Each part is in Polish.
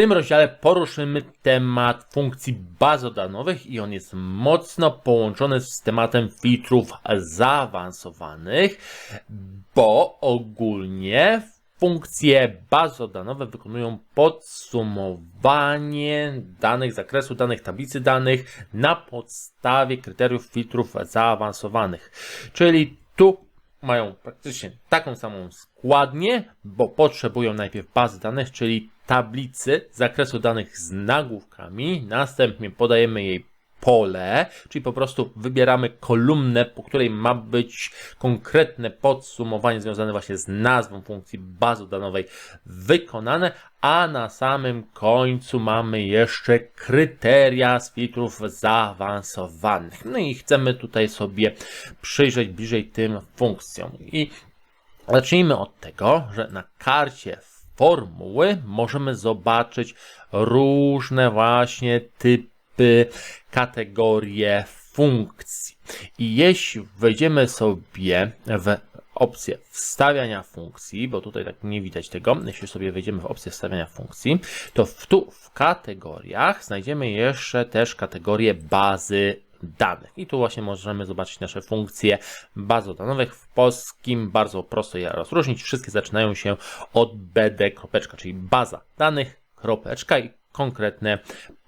tym rozdziale poruszymy temat funkcji bazodanowych i on jest mocno połączony z tematem filtrów zaawansowanych, bo ogólnie funkcje bazodanowe wykonują podsumowanie danych, zakresu danych, tablicy danych na podstawie kryteriów filtrów zaawansowanych. Czyli tu mają praktycznie taką samą składnię, bo potrzebują najpierw bazy danych, czyli tablicy zakresu danych z nagłówkami, następnie podajemy jej pole, czyli po prostu wybieramy kolumnę, po której ma być konkretne podsumowanie związane właśnie z nazwą funkcji bazodanowej wykonane, a na samym końcu mamy jeszcze kryteria z filtrów zaawansowanych. No i chcemy tutaj sobie przyjrzeć bliżej tym funkcjom. I zacznijmy od tego, że na karcie formuły możemy zobaczyć różne właśnie typy kategorie funkcji. I jeśli wejdziemy sobie w opcję wstawiania funkcji, bo tutaj tak nie widać tego, jeśli sobie wejdziemy w opcję wstawiania funkcji, to w, tu w kategoriach znajdziemy jeszcze też kategorię bazy danych. I tu właśnie możemy zobaczyć nasze funkcje bazodanowych w polskim. Bardzo prosto je rozróżnić. Wszystkie zaczynają się od BD, czyli baza danych, kropeczka i konkretne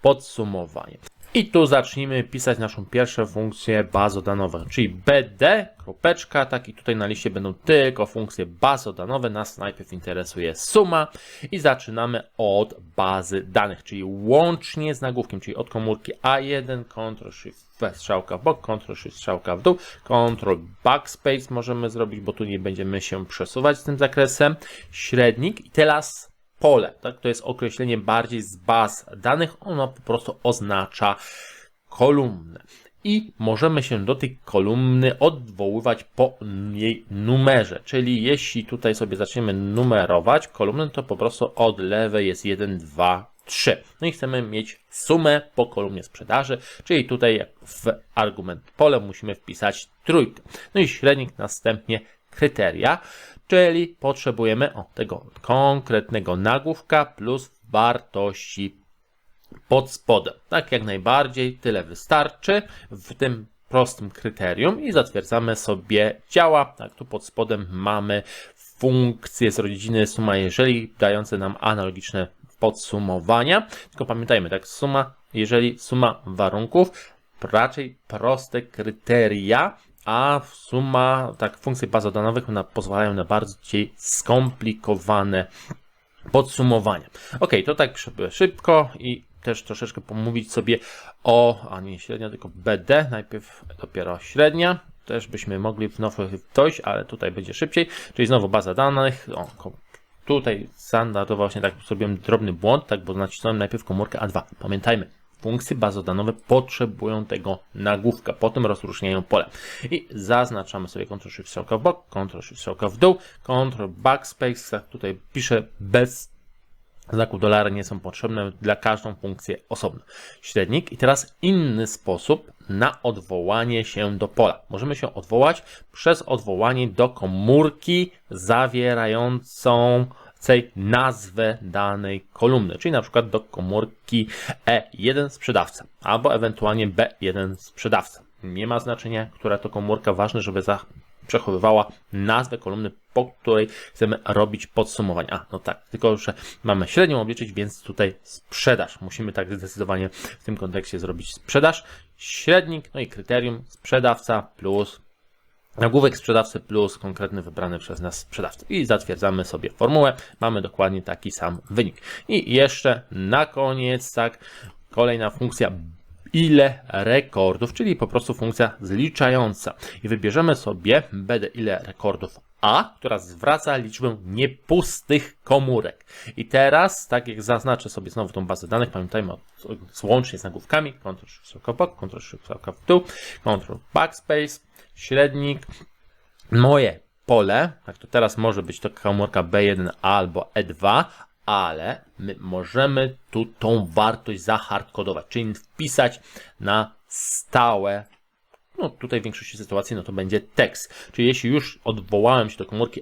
podsumowanie. I tu zacznijmy pisać naszą pierwszą funkcję bazodanowe, czyli BD, kropeczka, tak i tutaj na liście będą tylko funkcje bazodanowe. Nas najpierw interesuje suma i zaczynamy od bazy danych, czyli łącznie z nagłówkiem, czyli od komórki A1, Ctrl Shift strzałka w bok, Ctrl Shift strzałka w dół, Ctrl Backspace możemy zrobić, bo tu nie będziemy się przesuwać z tym zakresem, średnik i teraz pole. Tak? To jest określenie bardziej z baz danych. Ono po prostu oznacza kolumnę. I możemy się do tej kolumny odwoływać po jej numerze. Czyli jeśli tutaj sobie zaczniemy numerować kolumnę, to po prostu od lewej jest 1, 2, 3. No i chcemy mieć sumę po kolumnie sprzedaży, czyli tutaj w argument pole musimy wpisać trójkę. No i średnik następnie kryteria czyli potrzebujemy o, tego konkretnego nagłówka plus wartości pod spodem. Tak jak najbardziej, tyle wystarczy w tym prostym kryterium i zatwierdzamy sobie działa. Tak, tu pod spodem mamy funkcje z rodziny suma jeżeli dające nam analogiczne podsumowania. Tylko pamiętajmy, tak, suma, jeżeli suma warunków, raczej proste kryteria, a suma, tak, funkcje bazodanowych one pozwalają na bardziej skomplikowane podsumowania. Ok, to tak szybko i też troszeczkę pomówić sobie o, a nie średnia, tylko BD, najpierw dopiero średnia, też byśmy mogli znowu dojść, ale tutaj będzie szybciej, czyli znowu baza danych, o, tutaj standardowo właśnie tak zrobiłem drobny błąd, tak, bo nacisnąłem najpierw komórkę A2, pamiętajmy, funkcje bazodanowe potrzebują tego nagłówka, potem rozróżniają pole. I zaznaczamy sobie Ctrl Shift strzałka w bok, Ctrl Shift strzałka w dół, Ctrl Backspace, tutaj piszę bez znaku dolara, nie są potrzebne dla każdą funkcję osobno. Średnik i teraz inny sposób na odwołanie się do pola. Możemy się odwołać przez odwołanie do komórki zawierającą nazwę danej kolumny, czyli na przykład do komórki E1 sprzedawca albo ewentualnie B1 sprzedawca. Nie ma znaczenia, która to komórka, ważne, żeby za przechowywała nazwę kolumny, po której chcemy robić podsumowanie. A, no tak, tylko że mamy średnią obliczyć, więc tutaj sprzedaż. Musimy tak zdecydowanie w tym kontekście zrobić sprzedaż, średnik, no i kryterium sprzedawca plus nagłówek sprzedawcy plus konkretny wybrany przez nas sprzedawca. I zatwierdzamy sobie formułę. Mamy dokładnie taki sam wynik. I jeszcze na koniec, tak, kolejna funkcja ile rekordów, czyli po prostu funkcja zliczająca. I wybierzemy sobie BD ile rekordów A, która zwraca liczbę niepustych komórek. I teraz, tak jak zaznaczę sobie znowu tą bazę danych, pamiętajmy łącznie z nagłówkami, Ctrl Shift Ctrl Shift w dół, Ctrl Backspace, średnik, moje pole, tak to teraz może być to komórka B1 albo E2, ale my możemy tu tą wartość zahardkodować, czyli wpisać na stałe no tutaj w większości sytuacji no to będzie tekst. Czyli jeśli już odwołałem się do komórki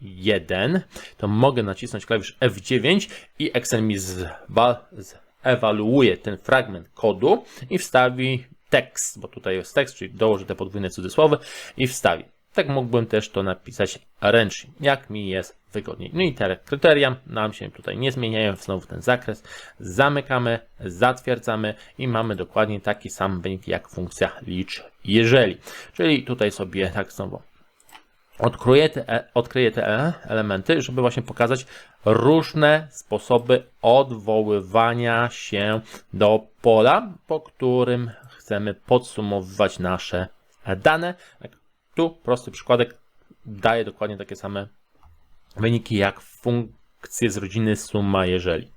1, to mogę nacisnąć klawisz F9 i Excel mi zewaluuje ten fragment kodu i wstawi tekst, bo tutaj jest tekst, czyli dołożę te podwójne cudzysłowy i wstawi. Tak mógłbym też to napisać ręcznie, jak mi jest wygodniej. No i te kryteria nam się tutaj nie zmieniają, znowu ten zakres. Zamykamy, zatwierdzamy i mamy dokładnie taki sam wynik jak funkcja licz jeżeli. Czyli tutaj sobie tak znowu odkryję te, e- odkryję te e- elementy, żeby właśnie pokazać różne sposoby odwoływania się do pola, po którym chcemy podsumowywać nasze dane. Tu prosty przykładek daje dokładnie takie same wyniki jak funkcje z rodziny suma jeżeli.